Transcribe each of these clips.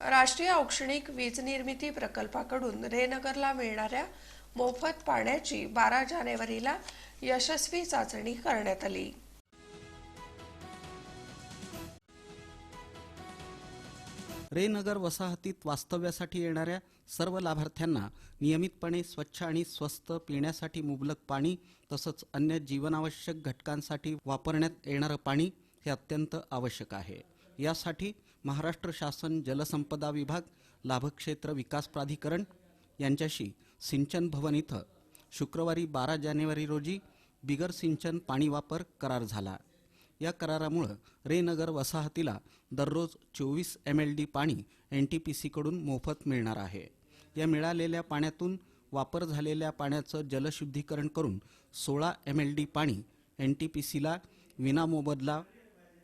राष्ट्रीय औष्णिक वीज निर्मिती प्रकल्पाकडून रेनगरला मिळणाऱ्या मोफत पाण्याची बारा जानेवारीला यशस्वी चाचणी करण्यात आली. रेनगर वसाहतीत वास्तव्यासाठी येणाऱ्या सर्व लाभार्थ्यांना नियमितपणे स्वच्छ आणि स्वस्त पिण्यासाठी मुबलक पाणी तसंच अन्य जीवनावश्यक घटकांसाठी वापरण्यात येणारं पाणी हे अत्यंत आवश्यक आहे. यासाठी महाराष्ट्र शासन जलसंपदा विभाग लाभक्षेत्र विकास प्राधिकरण यांच्याशी सिंचन भवन इथं शुक्रवारी बारा जानेवारी रोजी बिगर सिंचन पाणी वापर करार झाला. या करारामुळं रेनगर वसाहतीला दररोज चोवीस एम एल डी पाणी एन टी पी सीकडून मोफत मिळणार आहे. या मिळालेल्या पाण्यातून वापर झालेल्या पाण्याचं जलशुद्धीकरण करून सोळा एम एल डी पाणी एन टी पी सीला विनामोबदला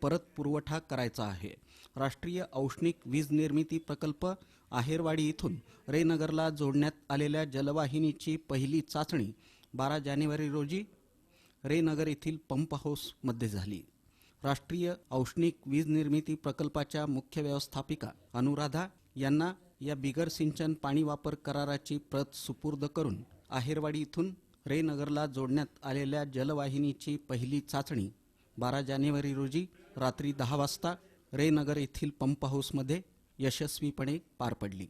परत पुरवठा करायचा आहे. राष्ट्रीय औष्णिक वीज निर्मिती प्रकल्प आहेरवाडी इथून रेनगरला जोडण्यात आलेल्या जलवाहिनीची पहिली चाचणी बारा जानेवारी रोजी रेनगर येथील पंप हाऊसमध्ये झाली. राष्ट्रीय औष्णिक वीज निर्मिती प्रकल्पाच्या मुख्य व्यवस्थापिका अनुराधा यांना या बिगर सिंचन पाणी वापर कराराची प्रत सुपूर्द करून आहेरवाडी इथून रेनगरला जोडण्यात आलेल्या जलवाहिनीची पहिली चाचणी बारा जानेवारी रोजी रात्री दहा वाजता रेनगर येथील पंप हाऊसमध्ये यशस्वीपणे पार पडली.